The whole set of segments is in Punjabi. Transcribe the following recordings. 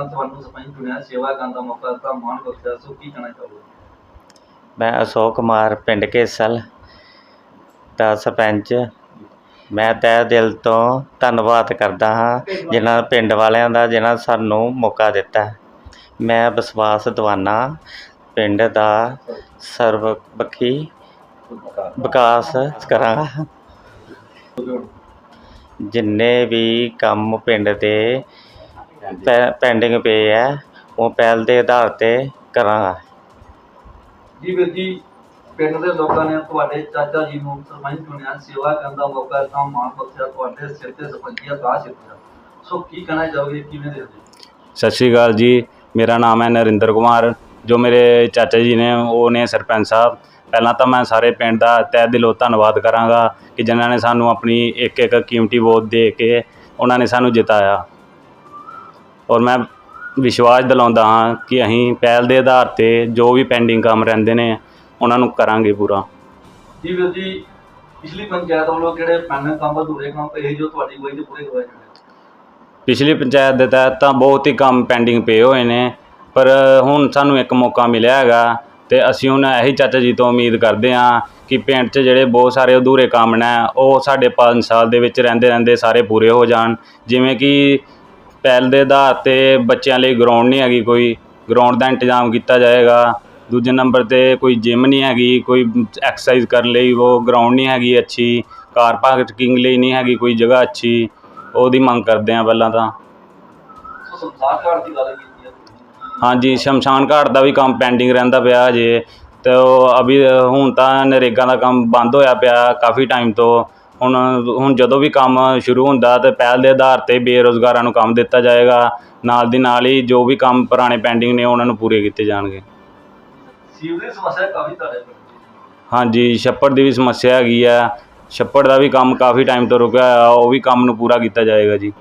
ਲੋਕਾਂ ਨੇ ਸਰਪੰਚ ਚੁਣਿਆ, ਸੇਵਾ ਕਰਨ ਦਾ ਮੌਕਾ ਦਿੱਤਾ, ਮਾਣ ਬਖਸ਼ਿਆ, ਸੋ ਕੀ ਕਹਿਣਾ ਚਾਹੋਗੇ? ਮੈਂ ਅਸ਼ੋਕ ਕੁਮਾਰ, ਪਿੰਡ ਕੇਸਲ ਦਾ ਸਰਪੰਚ। ਮੈਂ ਤਹਿ ਦਿਲ ਤੋਂ ਧੰਨਵਾਦ ਕਰਦਾ ਹਾਂ, ਜਿਨ੍ਹਾਂ ਪਿੰਡ ਵਾਲਿਆਂ ਦਾ, ਜਿਨ੍ਹਾਂ ਸਾਨੂੰ ਮੌਕਾ ਦਿੱਤਾ। ਮੈਂ ਵਿਸ਼ਵਾਸ ਦਵਾਨਾ, ਪਿੰਡ ਦਾ ਸਰਬਪੱਖੀ ਵਿਕਾਸ ਕਰਾਂਗਾ ਜਿੰਨੇ ਵੀ ਕੰਮ ਪਿੰਡ ਦੇ ਪੈ- ਪੈਂਡਿੰਗ ਪਏ ਹੈ ਉਹ ਪਹਿਲ ਦੇ ਆਧਾਰ ਤੇ ਕਰਾਂਗਾ। ਜੀ ਵੀਰ ਜੀ ਪਿੰਡ ਦੇ ਲੋਕਾਂ ਨੇ ਤੁਹਾਡੇ ਚਾਚਾ ਜੀ ਨੂੰ ਸਰਪੰਚ ਚੁਣਿਆ ਸੇਵਾ ਕਰਨ ਦਾ ਮੌਕਾ ਦਿੱਤਾ ਮਾਣ ਬਖਸ਼ਿਆ ਤੁਹਾਡੇ ਸਿਰ ਤੇ ਸਰਪੰਚੀਆ ਦਾ ਸਿੱਟਿਆ ਸੋ ਕੀ ਕਹਿਣਾ ਚਾਹੋਗੇ ਕਿਵੇਂ ਦੇਖਦੇ ਹੋ? ਸਤਿ ਸ਼੍ਰੀ ਅਕਾਲ ਜੀ। ਮੇਰਾ ਨਾਮ ਹੈ ਨਰਿੰਦਰ ਕੁਮਾਰ। ਜੋ ਮੇਰੇ ਚਾਚਾ ਜੀ ਨੇ ਉਹ ਨੇ ਸਰਪੰਚ ਸਾਹਿਬ। ਪਹਿਲਾਂ ਤਾਂ ਮੈਂ ਸਾਰੇ ਪਿੰਡ ਦਾ ਤਹਿ ਦਿਲੋਂ ਧੰਨਵਾਦ ਕਰਾਂਗਾ ਕਿ ਜਿਨ੍ਹਾਂ ਨੇ ਸਾਨੂੰ ਆਪਣੀ ਇੱਕ ਇੱਕ ਕੀਮਤੀ ਵੋਟ ਦੇ ਕੇ ਉਹਨਾਂ ਨੇ ਸਾਨੂੰ ਜਿਤਾਇਆ। ਔਰ ਮੈਂ ਵਿਸ਼ਵਾਸ ਦਿਲਾਉਂਦਾ ਹਾਂ ਕਿ ਅਸੀਂ ਪਹਿਲ ਦੇ ਆਧਾਰ ਤੇ ਜੋ ਵੀ ਪੈਂਡਿੰਗ ਕੰਮ ਰਹਿੰਦੇ ਨੇ ਉਹਨਾਂ ਨੂੰ ਕਰਾਂਗੇ ਪੂਰਾ। ਜੀ ਵੀਰ ਜੀ ਪਿਛਲੀ ਪੰਚਾਇਤ ਵੱਲੋਂ ਕਿਹੜੇ ਪੈਨਲ ਕੰਮ ਅਧੂਰੇ ਕੰਮ ਪਏ ਜੋ ਤੁਹਾਡੀ ਅਗਵਾਈ ਤੇ ਪੂਰੇ ਜਾਣੇ ਪਿਛਲੀ ਪੰਚਾਇਤ ਦੇ ਤਹਿਤ ਤਾਂ ਬਹੁਤ ਹੀ ਕੰਮ ਪੈਂਡਿੰਗ ਪਏ ਹੋਏ ਨੇ ਪਰ ਹੁਣ ਸਾਨੂੰ ਇੱਕ ਮੌਕਾ ਮਿਲਿਆ ਹੈਗਾ ਤੇ ਅਸੀਂ ਹੁਣ ਇਹੀ ਚਾਚਾ ਜੀ ਤੋਂ ਉਮੀਦ ਕਰਦੇ ਹਾਂ ਕਿ ਪਿੰਡ 'ਚ ਜਿਹੜੇ ਬਹੁਤ ਸਾਰੇ ਅਧੂਰੇ ਕੰਮ ਨੇ ਉਹ ਸਾਡੇ 5 ਸਾਲ ਦੇ ਵਿੱਚ ਰਹਿੰਦੇ ਰਹਿੰਦੇ ਸਾਰੇ ਪੂਰੇ ਹੋ ਜਾਣ। ਜਿਵੇਂ ਕਿ ਪਹਿਲ ਦੇ ਆਧਾਰ ਤੇ ਬੱਚਿਆਂ ਲਈ ਗਰਾਊਂਡ ਨਹੀਂ ਹੈਗੀ ਕੋਈ। ਗਰਾਊਂਡ ਦਾ ਇੰਤਜ਼ਾਮ ਕੀਤਾ ਜਾਏਗਾ। ਦੂਜੇ ਨੰਬਰ ਤੇ ਕੋਈ ਜਿਮ ਨਹੀਂ ਹੈਗੀ, ਕੋਈ ਐਕਸਰਸਾਈਜ਼ ਕਰਨ ਲਈ ਉਹ ਗਰਾਊਂਡ ਨਹੀਂ ਹੈਗੀ ਅੱਛੀ। ਕਾਰ ਪਾਰਕਿੰਗ ਲਈ ਨਹੀਂ ਹੈਗੀ ਕੋਈ ਜਗ੍ਹਾ ਅੱਛੀ। ਉਹਦੀ ਮੰਗ ਕਰਦੇ ਆ ਪਹਿਲਾਂ ਤਾਂ। ਹਾਂਜੀ, ਸ਼ਮਸ਼ਾਨ ਘਾਟ ਦਾ ਵੀ ਕੰਮ ਪੈਂਡਿੰਗ ਰਹਿੰਦਾ ਪਿਆ ਅਜੇ ਤੇ ਉਹ ਅਭੀ ਹੁਣ ਤਾਂ ਨਰੇਗਾ ਦਾ ਕੰਮ ਬੰਦ ਹੋਇਆ ਪਿਆ ਕਾਫੀ ਟਾਈਮ ਤੋਂ। ਹੁਣ ਹੁਣ ਜਦੋਂ ਵੀ ਕੰਮ ਸ਼ੁਰੂ ਹੁੰਦਾ ਤੇ ਪਹਿਲ ਦੇ ਆਧਾਰ ਤੇ ਬੇਰੁਜ਼ਗਾਰਾਂ ਨੂੰ ਕੰਮ ਦਿੱਤਾ ਜਾਏਗਾ ਨਾਲ ਦੀ ਨਾਲ ਹੀ ਜੋ ਵੀ ਕੰਮ ਪੁਰਾਣੇ ਪੈਂਡਿੰਗ ਨੇ ਉਹਨਾਂ ਨੂੰ ਪੂਰੇ ਕੀਤੇ ਜਾਣਗੇ। ਸੀਵਰੇਜ ਦੀ ਸਮੱਸਿਆ ਕਾਫੀ ਤੁਹਾਡੇ ਪਿੰਡ 'ਚ ਹਾਂਜੀ ਛੱਪੜ ਦੀ ਵੀ ਸਮੱਸਿਆ ਹੈਗੀ ਆ। ਛੱਪੜ ਦਾ ਵੀ ਕੰਮ ਕਾਫੀ ਟਾਈਮ ਤੋਂ ਰੁਕਿਆ ਹੋਇਆ ਉਹ ਵੀ ਕੰਮ ਨੂੰ ਪੂਰਾ ਕੀਤਾ ਜਾਏਗਾ ਜੀ।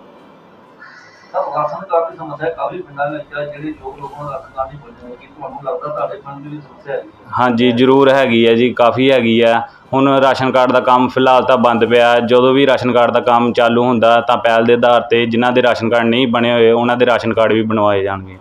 ਸਰ ਰਾਸ਼ਨ ਕਾਰਡ ਦੀ ਸਮੱਸਿਆ ਕਾਫੀ ਪਿੰਡਾਂ ਵਿੱਚ ਹੈ ਜਿਹੜੇ ਯੋਗ ਲੋਕਾਂ ਨੂੰ ਰਾਸ਼ਨ ਕਾਰਡ ਨਹੀਂ ਮਿਲ ਕਿ ਤੁਹਾਨੂੰ ਲੱਗਦਾ ਤੁਹਾਡੇ ਪਿੰਡ ਦੀ ਵੀ ਸਮੱਸਿਆ ਹੈਗੀ ਹੈ? ਹਾਂਜੀ, ਜ਼ਰੂਰ ਹੈਗੀ ਹੈ ਜੀ, ਕਾਫੀ ਹੈਗੀ ਆ ਹੁਣ ਰਾਸ਼ਨ ਕਾਰਡ ਦਾ ਕੰਮ ਫਿਲਹਾਲ ਤਾਂ ਬੰਦ ਪਿਆ। ਹੈ। ਜਦੋਂ ਵੀ ਰਾਸ਼ਨ ਕਾਰਡ ਦਾ ਕੰਮ ਚਾਲੂ ਹੁੰਦਾ ਤਾਂ ਪਹਿਲ ਦੇ ਆਧਾਰ ਤੇ ਜਿਨ੍ਹਾਂ ਦੇ ਰਾਸ਼ਨ ਕਾਰਡ ਨਹੀਂ ਬਣੇ ਹੋਏ, ਉਹਨਾਂ ਦੇ ਰਾਸ਼ਨ ਕਾਰਡ ਵੀ ਬਣਵਾਏ ਜਾਣਗੇ।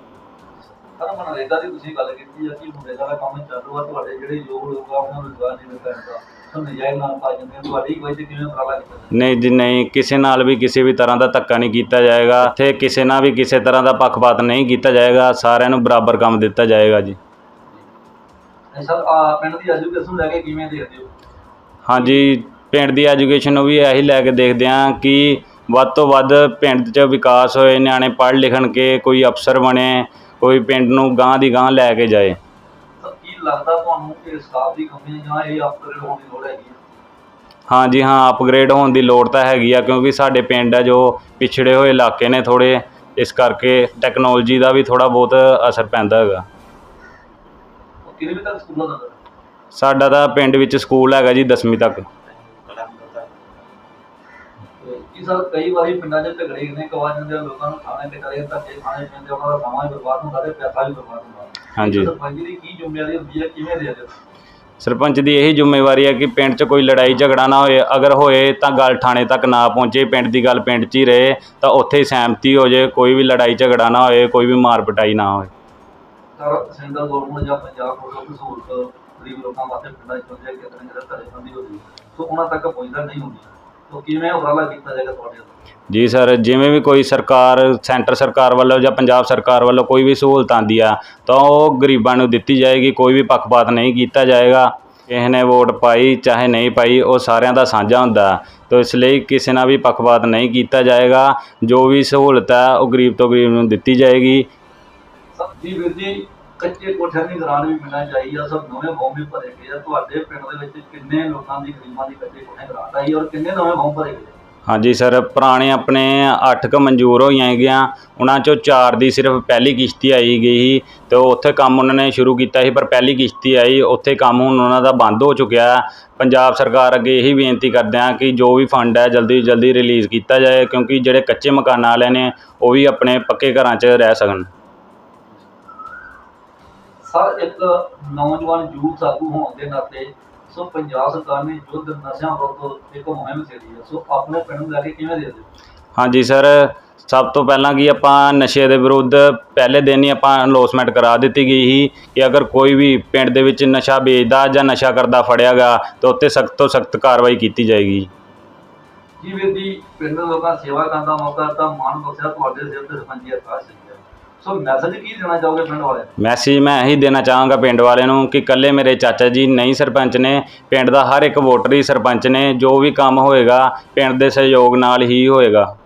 ਸਰ ਮਨਰੇਗਾ ਦੀ ਤੁਸੀਂ ਗੱਲ ਕੀਤੀ ਹੈ ਕਿ ਮਨਰੇਗਾ ਦਾ ਕੰਮ ਚਾਲੂ ਆ ਤੁਹਾਡੇ ਜਿਹੜੇ ਯੋਗ ਲੋਕ ਆ ਉਹਨਾਂ ਨੂੰ ਰੁਜ਼ਗਾਰ ਨਹੀਂ ਮਿਲਦਾ ਹੁੰਦਾ ਸੋ ਨਜਾਇਜ਼ ਨਾਲ ਪਾ ਜਾਂਦੇ ਆ। ਤੁਹਾਡੀ ਅਗਵਾਈ ਤੇ ਕਿਵੇਂ ਉਪਰਾਲਾ ਕੀਤਾ ਜਾਂਦਾ? ਨਹੀਂ ਜੀ ਨਹੀਂ ਕਿਸੇ ਨਾਲ ਵੀ ਕਿਸੇ ਵੀ ਤਰ੍ਹਾਂ ਦਾ ਧੱਕਾ ਨਹੀਂ ਕੀਤਾ ਜਾਏਗਾ। ਇੱਥੇ ਕਿਸੇ ਨਾਲ ਵੀ ਕਿਸੇ ਤਰ੍ਹਾਂ ਦਾ ਪੱਖਪਾਤ ਨਹੀਂ ਕੀਤਾ ਜਾਏਗਾ। ਸਾਰਿਆਂ ਨੂੰ ਬਰਾਬਰ ਕੰਮ ਦਿੱਤਾ ਜਾਏਗਾ ਜੀ। ਤੇ ਸਰ ਆ ਪਿੰਡ ਦੀ ਐਜੂਕੇਸ਼ਨ ਨੂੰ ਲੈ ਕੇ ਕਿਵੇਂ ਦੇਖਦੇ ਹੋ? ਹਾਂਜੀ ਪਿੰਡ ਦੀ ਐਜੂਕੇਸ਼ਨ ਨੂੰ ਵੀ ਇਹੀ ਲੈ ਕੇ ਦੇਖਦੇ ਹਾਂ ਕਿ ਵੱਧ ਤੋਂ ਵੱਧ ਪਿੰਡ 'ਚ ਵਿਕਾਸ ਹੋਏ ਨਿਆਣੇ ਪੜ੍ਹ ਲਿਖਣ ਕੇ ਕੋਈ ਅਫਸਰ ਬਣੇ ਕੋਈ ਪਿੰਡ ਨੂੰ ਗਾਂਹ ਦੀ ਗਾਂਹ ਲੈ ਕੇ ਜਾਏ। ਸਰ ਕੀ ਲੱਗਦਾ ਤੁਹਾਨੂੰ ਕਿ ਸਟਾਫ ਦੀ ਕਮੀ ਹੈ ਜਾਂ ਇਹ ਅਪਗ੍ਰੇਡ ਹੋਣ ਦੀ ਲੋੜ ਹੈਗੀ ਹੈ? ਹਾਂਜੀ ਹਾਂ ਅਪਗ੍ਰੇਡ ਹੋਣ ਦੀ ਲੋੜ ਤਾਂ ਹੈਗੀ ਆ ਕਿਉਂਕਿ ਸਾਡੇ ਪਿੰਡ ਆ ਜੋ ਪਿਛੜੇ ਹੋਏ ਇਲਾਕੇ ਨੇ ਥੋੜੇ ਇਸ ਕਰਕੇ ਟੈਕਨੋਲੋਜੀ ਦਾ ਵੀ ਥੋੜਾ ਬਹੁਤ ਅਸਰ ਪੈਂਦਾ ਹੈਗਾ। ਉਹ ਕਿਹਦੇ ਵੀ ਤੱਕ ਸਕੂਲਾਂ ਦਾ? ਸਾਡਾ ਤਾਂ ਪਿੰਡ ਵਿੱਚ ਸਕੂਲ ਹੈਗਾ ਜੀ 10ਵੀਂ ਤੱਕ। ਤੇ ਕੀ ਸਰ ਕਈ ਵਾਰੀ ਪਿੰਡਾਂ 'ਚ ਝਗੜੇ ਨੇ ਕਵਾ ਜਾਂਦੇ ਆ ਲੋਕਾਂ ਨੂੰ ਖਾਣੇ ਤੇ ਕਰੇ ਧੱਕੇ ਖਾਣੇ ਪੈਂਦੇ ਉਹਨਾਂ ਦਾ ਸਮਾਂ ਵੀ ਬਰਬਾਦ ਹੁੰਦਾ ਤੇ ਪੈਸਾ ਵੀ ਬਰਬਾਦ ਹੁੰਦਾ। ਹਾਂਜੀ। ਸਰਪੰਚ ਦੀ ਕੀ ਜ਼ਿੰਮੇਵਾਰੀ ਹੁੰਦੀ ਹੈ ਕਿਵੇਂ ਦੇ ਦਿਓ? ਸਰਪੰਚ ਦੀ ਇਹੀ ਜ਼ਿੰਮੇਵਾਰੀ ਹੈ ਕਿ ਪਿੰਡ 'ਚ ਕੋਈ ਲੜਾਈ ਝਗੜਾ ਨਾ ਹੋਏ ਅਗਰ ਹੋਏ ਤਾਂ ਗੱਲ ਥਾਣੇ ਤੱਕ ਨਾ ਪਹੁੰਚੇ ਪਿੰਡ ਦੀ ਗੱਲ ਪਿੰਡ 'ਚ ਹੀ ਰਹੇ ਤਾਂ ਉੱਥੇ ਹੀ ਸਹਿਮਤੀ ਹੋ ਜਾਏ ਕੋਈ ਵੀ ਲੜਾਈ ਝਗੜਾ ਨਾ ਹੋਏ ਕੋਈ ਵੀ ਮਾਰ ਪਿਟਾਈ ਨਾ ਹੋਏ। ਸਰ ਸੈਂਟਰ ਗਵਰਨਮੈਂਟ ਜਾਂ ਪੰਜਾਬ ਕੋਲ ਕੋਈ ਸਹੂਲਤ ਗਰੀਬ ਲੋਕਾਂ ਵਾਸਤੇ ਪਿੰਡਾਂ 'ਚ ਪਹੁੰਚਿਆ ਕਿ ਕਿਤੇ ਨਾ ਕਿਤੇ ਘਰੇ ਬੰਦੀ ਹੋ ਗਈ ਸੋ ਉਹਨਾਂ ਤੱਕ ਪਹੁੰਚਦਾ ਨਹੀਂ ਹੁੰਦੀ। ਕਿਵੇਂ ਉਪਰਾਲਾ ਕੀਤਾ ਜਾਏਗਾ ਤੁਹਾਡੇ ਵੱਲੋਂ? ਜੀ ਸਰ ਜਿਵੇਂ ਵੀ ਕੋਈ ਸਰਕਾਰ ਸੈਂਟਰ ਸਰਕਾਰ ਵੱਲੋਂ ਜਾਂ ਪੰਜਾਬ ਸਰਕਾਰ ਵੱਲੋਂ ਕੋਈ ਵੀ ਸਹੂਲਤ ਆਉਂਦੀ ਆ ਤਾਂ ਉਹ ਗਰੀਬਾਂ ਨੂੰ ਦਿੱਤੀ ਜਾਏਗੀ ਕੋਈ ਵੀ ਪੱਖਪਾਤ ਨਹੀਂ ਕੀਤਾ ਜਾਏਗਾ। ਕਿਸੇ ਨੇ ਵੋਟ ਪਾਈ ਚਾਹੇ ਨਹੀਂ ਪਾਈ ਉਹ ਸਾਰਿਆਂ ਦਾ ਸਾਂਝਾ ਹੁੰਦਾ। ਤਾਂ ਇਸ ਲਈ ਕਿਸੇ ਨਾਲ ਵੀ ਪੱਖਪਾਤ ਨਹੀਂ ਕੀਤਾ ਜਾਏਗਾ। ਜੋ ਵੀ ਸਹੂਲਤ ਹੈ ਉਹ ਗਰੀਬ ਤੋਂ ਗਰੀਬ ਨੂੰ ਦਿੱਤੀ ਜਾਏਗੀ। ਸਰ ਜੀ ਵੀਰ ਜੀ ਕੱਚੇ ਕੋਠਿਆਂ ਦੀ ਗਰਾਂਟ ਵੀ ਮਿਲਣਾ ਚਾਹੀਦੀ ਸਭ ਨਵੇਂ ਫਾਰਮ ਭਰੇ ਗਏ ਆ। ਤੁਹਾਡੇ ਪਿੰਡ ਦੇ ਵਿੱਚ ਕਿੰਨੇ ਲੋਕਾਂ ਦੀ, ਗਰੀਬਾਂ ਦੀ ਕੱਚੇ ਕੋਠੇ ਗਰਾਂਟ ਆਈ ਔਰ ਕਿੰਨੇ ਨਵੇਂ ਫਾਰਮ ਭਰੇ ਗਏ? ਹਾਂਜੀ ਸਰ, ਪੁਰਾਣੇ ਆਪਣੇ 8 ਕ ਮਨਜ਼ੂਰ ਹੋਈਆਂ ਹੈਗੀਆਂ। ਉਹਨਾਂ ਚੋਂ 4 ਦੀ ਸਿਰਫ ਪਹਿਲੀ ਕਿਸ਼ਤੀ ਆਈ ਗਈ ਸੀ ਤੇ ਉੱਥੇ ਕੰਮ ਉਹਨਾਂ ਨੇ ਸ਼ੁਰੂ ਕੀਤਾ ਸੀ, ਪਰ ਪਹਿਲੀ ਕਿਸ਼ਤੀ ਆਈ। ਉੱਥੇ ਕੰਮ ਹੁਣ ਉਹਨਾਂ ਦਾ ਬੰਦ ਹੋ ਚੁੱਕਿਆ ਪੰਜਾਬ ਸਰਕਾਰ ਅੱਗੇ ਇਹੀ ਬੇਨਤੀ ਕਰਦੇ ਹਾਂ ਕਿ ਜੋ ਵੀ ਫੰਡ ਹੈ, ਜਲਦੀ ਤੋਂ ਜਲਦੀ ਰਿਲੀਜ਼ ਕੀਤਾ ਜਾਏ, ਕਿਉਂਕਿ ਜਿਹੜੇ ਕੱਚੇ ਮਕਾਨਾਂ ਵਾਲੇ ਨੇ, ਉਹ ਵੀ ਆਪਣੇ ਪੱਕੇ ਘਰਾਂ 'ਚ ਰਹਿ ਸਕਣ। ਸਰ ਇੱਕ ਨੌਜਵਾਨ ਯੂਥ ਆਗੂ ਹੋਣ ਦੇ ਨਾਤੇ ਸੋ ਪੰਜਾਬ ਸਰਕਾਰ ਨੇ ਯੁੱਧ ਨਸ਼ਿਆਂ ਵਿਰੁੱਧ ਇੱਕ ਮੁਹਿੰਮ ਛੇੜੀ ਹੈ। ਸੋ ਆਪਣੇ ਪਿੰਡ ਨੂੰ ਲੈ ਕੇ ਕਿਵੇਂ ਦੇ ਦਿਓ ਹਾਂਜੀ ਸਰ ਸਭ ਤੋਂ ਪਹਿਲਾਂ ਕਿ ਆਪਾਂ ਨਸ਼ੇ ਦੇ ਵਿਰੁੱਧ ਪਹਿਲੇ ਦਿਨ ਹੀ ਆਪਾਂ ਅਨਾਉਂਸਮੈਂਟ ਕਰਾ ਦਿੱਤੀ ਗਈ ਸੀ ਕਿ ਅਗਰ ਕੋਈ ਵੀ ਪਿੰਡ ਦੇ ਵਿੱਚ ਨਸ਼ਾ ਵੇਚਦਾ ਜਾਂ ਨਸ਼ਾ ਕਰਦਾ ਫੜਿਆ ਗਿਆ ਤਾਂ ਉੱਤੇ ਸਖਤ ਤੋਂ ਸਖਤ ਕਾਰਵਾਈ ਕੀਤੀ ਜਾਏਗੀ। ਜੀ ਵੀਰ ਜੀ ਪਿੰਡ ਲੋਕਾਂ ਸੇਵਾ ਕਰਨ ਦਾ ਮੌਕਾ ਤਾਂ ਮਾਣ ਬਖਸ਼ਿਆ ਤੁਹਾਡੇ ਸਿਰ ਤੇ ਸਰਪੰਚੀ ਹੈ ਸੋ ਮੈਸੇਜ ਕੀ ਦੇਣਾ ਚਾਹੋਗੇ ਪਿੰਡ ਵਾਲੇ ਮੈਸੇਜ ਮੈਂ ਇਹੀ ਦੇਣਾ ਚਾਹਾਂਗਾ ਪਿੰਡ ਵਾਲਿਆਂ ਨੂੰ ਕਿ ਇਕੱਲੇ ਮੇਰੇ ਚਾਚਾ ਜੀ ਨਹੀਂ ਸਰਪੰਚ ਨੇ, ਪਿੰਡ ਦਾ ਹਰ ਇੱਕ ਵੋਟਰ ਹੀ ਸਰਪੰਚ ਨੇ, ਜੋ ਵੀ ਕੰਮ ਹੋਏਗਾ, ਪਿੰਡ ਦੇ ਸਹਿਯੋਗ ਨਾਲ ਹੀ ਹੋਏਗਾ।